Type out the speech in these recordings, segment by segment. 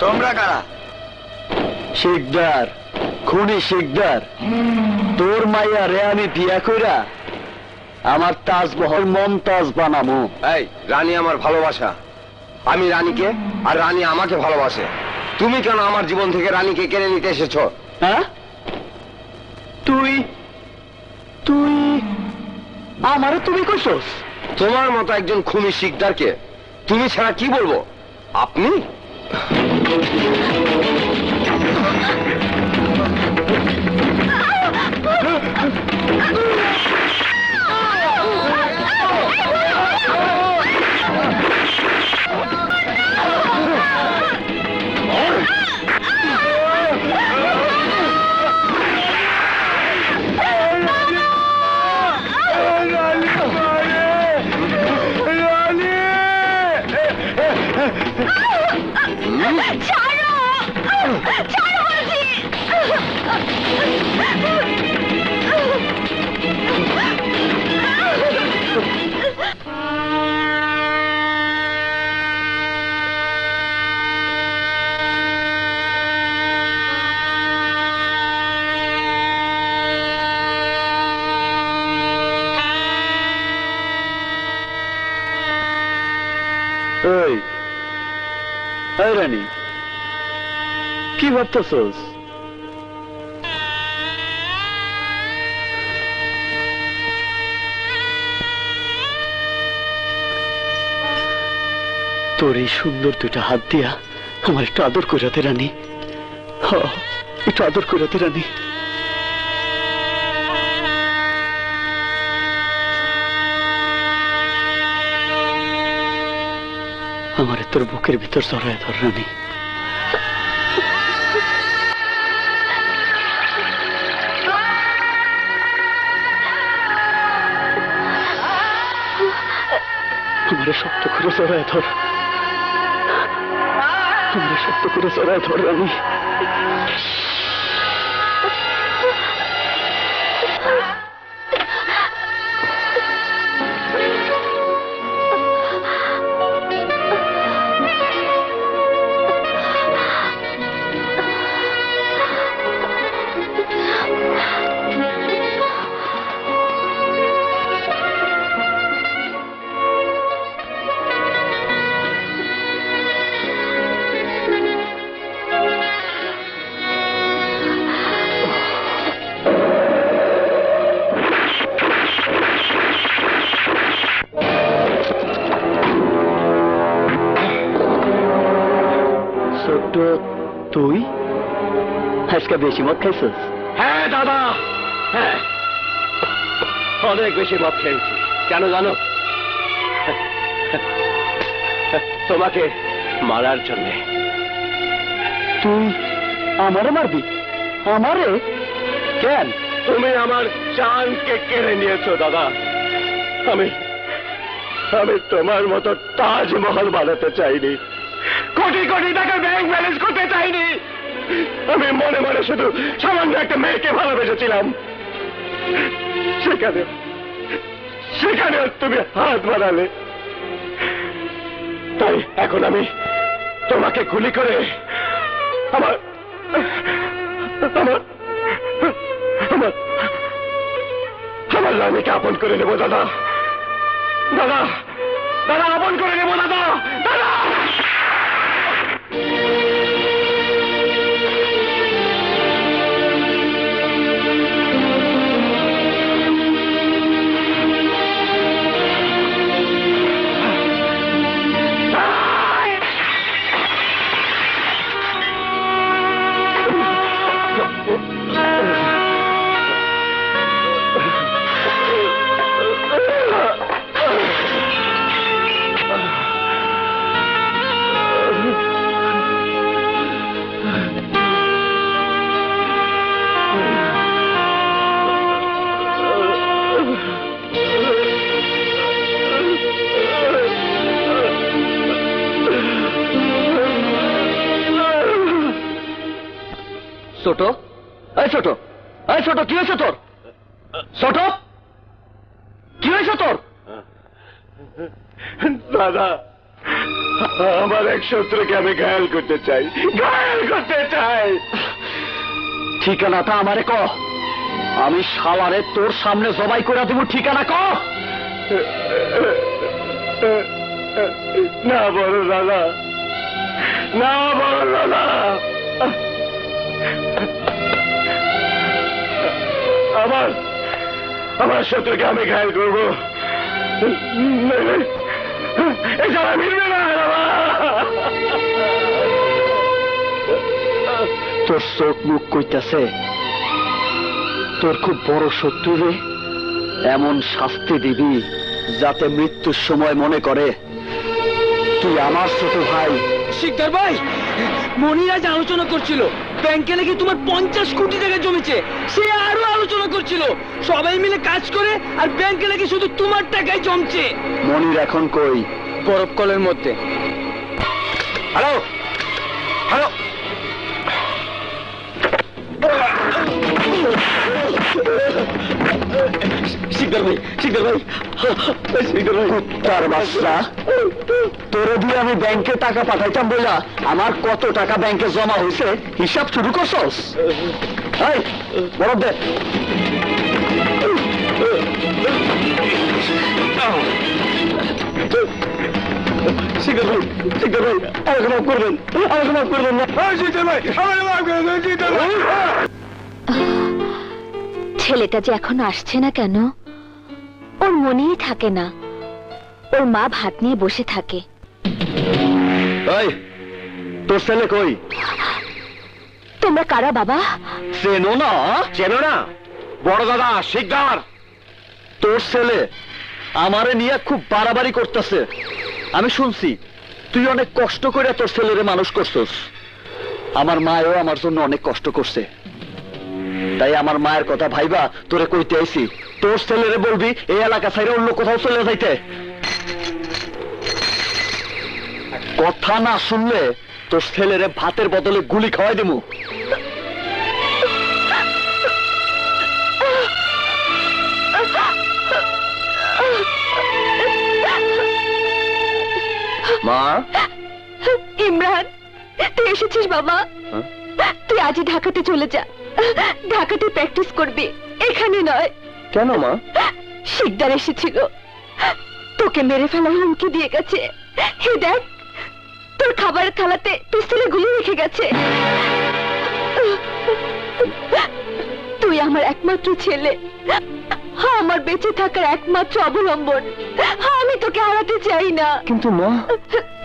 তোমরা কারা? শিকদার খুনি শিকদার। তোর মাইয়া রে আমি বিয়া কইরা আমার তাজমহল মমতাজ বানামু। এই রানী আমার ভালোবাসা। আমি রানীকে আর রানী আমাকে ভালোবাসে। তুমি কেন আমার জীবন থেকে রানীকে কেড়ে নিতে এসেছ? হ্যাঁ? তুই তুই আমারে তুমি কইছস? তোমার মতো একজন খুনি শিকদারকে তুমি ছাড়া কি বলব? আপনি? Thank you. রানী কি ভাবতেছস? তোর এই সুন্দর দুটা হাত দিয়া আমার একটু আদর করাতে রানী। একটু আদর করাতে রানী। আমার তোর বুকের ভিতর জড়ায় ধর, রানী। আমার শক্ত করে জড়ায় ধর। আমার শক্ত করে জড়ায় ধর, রানী। আজকে বেশি মদ খাইছিস? হ্যাঁ দাদা। হ্যাঁ। অনেক বেশি মদ খেয়েছি। কেন জানো? তোমাকে মারার জন্যে। তুই আমারে মারবি? আমারে? কেন? তুমি আমার জানকে কেড়ে নিয়েছো দাদা। আমি আমি তোমার মতো তাজমহল বানাতে চাইনি। কোটি কোটি টাকা ব্যাংক ব্যালেন্স করতে চাইনি। আমি মনে মনে শুধু সামান্য একটা মেয়েকে ভালোবেসেছিলাম। সেখানে সেখানে তুমি হাত বাড়ালে। তাই এখন আমি তোমাকে গুলি করে আমার আমার আমার আমার রানীকে আপন করে নেব, দাদা। দাদা দাদা, আপন করে এই ছোট এই ছোট কি হয়েছে তোর? ছোট? কি হয়েছে তোর? দাদা আমার এক শত্রুকে আমি ঘায়াল করতে চাই ঘায়াল করতে চাই। ঠিকানাটা আমারে ক। আমি শালারে তোর সামনে জবাই করে দেবো ঠিকানা ক। না বড় দাদা। না বড় দাদা। আমার আমার শত্রুকে আমি ঘায়াল করব। এছাড়া মিলবে না তোর চোখ মুখ কইতাছে তোর খুব বড় শত্রু রে। এমন শাস্তি দিবি যাতে মৃত্যুর সময় মনে করে। তুই আমার ছোট ভাই। শিকদার ভাই মনির আজ আলোচনা করছিল ব্যাংকে নাকি তোমার পঞ্চাশ কোটি টাকা জমেছে? সে আরও আলোচনা করছিল। সবাই মিলে কাজ করে আর ব্যাংকে নাকি শুধু তোমার টাকাই জমছে। মনির এখন কই? বরফ কলের মধ্যে। হ্যালো হ্যালো শিকদার ভাই শিকদার ভাই। শিকদার ভাই। তার বাচ্চা তোরে দিয়ে আমি ব্যাংকে টাকা পাঠাইতাম বইলা আমার কত টাকা ব্যাংকে জমা হয়েছে হিসাব শুরু করছস? এই বরফ দে। শিকদার ভাই শিকদার ভাই আমাকে মাফ করবেন আমাকে মাফ করবেন না। শিকদার ভাই আমাকে মাফ করবেন শিকদার ভাই। ছেলেটা যে এখন আসছে না কেন? ওর মনেই থাকে না। ওর মা ভাত নিয়ে বসে থাকে। তোর ছেলে কই? তোমরা কারা বাবা? চেনো না চেনো না? বড় দাদা শিকদার। তোর ছেলে আমারে নিয়ে খুব বাড়াবাড়ি করতেছে। আমি শুনছি তুই অনেক কষ্ট করে তোর ছেলেরে মানুষ করছস। আমার মায়ও আমার জন্য অনেক কষ্ট করছে। তাই আমার মায়ের কথা ভাইবা তোরে কইতে আইছি। তোর ছেলেরে বলবি এই এলাকা ছাইরে অন্য কোথাও চলে যাইতে। কথা না শুনলে তোর ছেলেরে ভাতের বদলে গুলি খাওয়াই দেবো মা? ইমরান তুই এসেছিস বাবা। হ্যাঁ? তুই আজই ঢাকাতে চলে যা। ঢাকাতে প্র্যাকটিস করবি। কেন মা? শিকদার এসেছিল তোকে মেরে ফেলার হুমকি দিয়ে গেছে। হে দেখ তোর খাবারের থালাতে পিস্তলে গুলি রেখে গেছে। তুই আমার একমাত্র ছেলে। আমার বেঁচে থাকার একমাত্র অবলম্বন। আমি তোকে হারাতে চাই না। কিন্তু মা?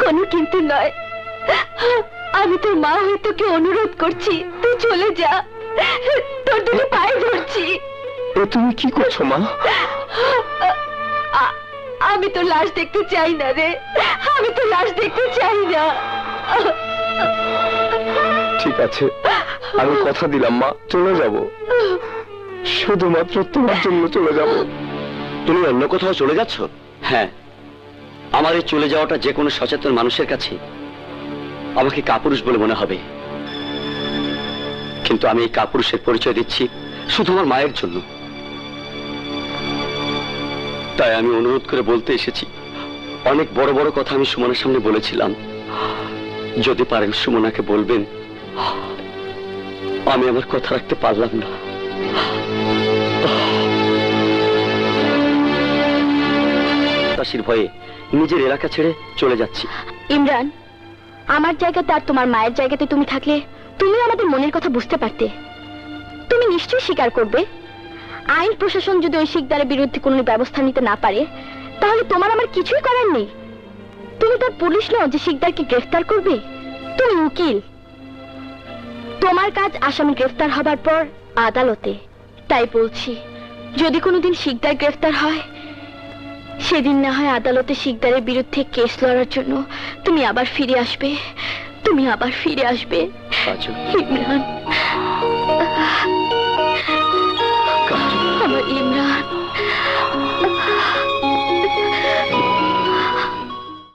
কোনো কিন্তু নয়। আমি তোর মা হয়ে তোকে অনুরোধ করছি। তুই চলে যা। তোর দুটো পায়ে ধরছি। এ তুমি কি করছ মা? আমি তো লাশ দেখতে চাই না রে। আমি তো লাশ দেখতে চাই না। ঠিক আছে আমি কথা দিলাম মা। চলে যাব। শুধুমাত্র তোমার জন্য চলে যাব। তুমি অন্য কোথাও চলে যাচ্ছ? হ্যাঁ। আমার এই চলে যাওয়াটা যে কোনো সচেতন মানুষের কাছে আমাকে কাপুরুষ বলে মনে হবে। কিন্তু আমি এই কাপুরুষের পরিচয় দিচ্ছি শুধু আমার মায়ের জন্য। তাই আমি অনুরোধ করে বলতে এসেছি। অনেক বড় বড় কথা আমি সুমনের সামনে বলেছিলাম। যদি পারেন সুমনাকে বলবেন, আমি আমার কথা রাখতে পারলাম না। ভয়ে নিজের এলাকা ছেড়ে চলে যাচ্ছি। ইমরান, আমার জায়গাতে আর তোমার মায়ের জায়গাতে তুমি থাকলে তুমি আমাদের মনের কথা বুঝতে পারতে। তুমি নিশ্চয়ই স্বীকার করবে। আইন প্রশাসন যদি ওই শিকদারের বিরুদ্ধে কোনো ব্যবস্থা নিতে না পারে তাহলে তোমার আমার কিছুই করার নেই। তুমি তার পুলিশ নও যে শিকদারকে গ্রেফতার করবে। তুমি উকিল। তোমার কাজ আসামি গ্রেফতার হবার পর আদালতে। তাই বলছি যদি কোনোদিন শিকদার গ্রেফতার হয় সেদিন না হয় আদালতে শিকদারের বিরুদ্ধে কেস লড়ার জন্য তুমি আবার ফিরে আসবে। তুমি আবার ফিরে আসবে। কাজু ইমরান। কাজু আমার ইমরান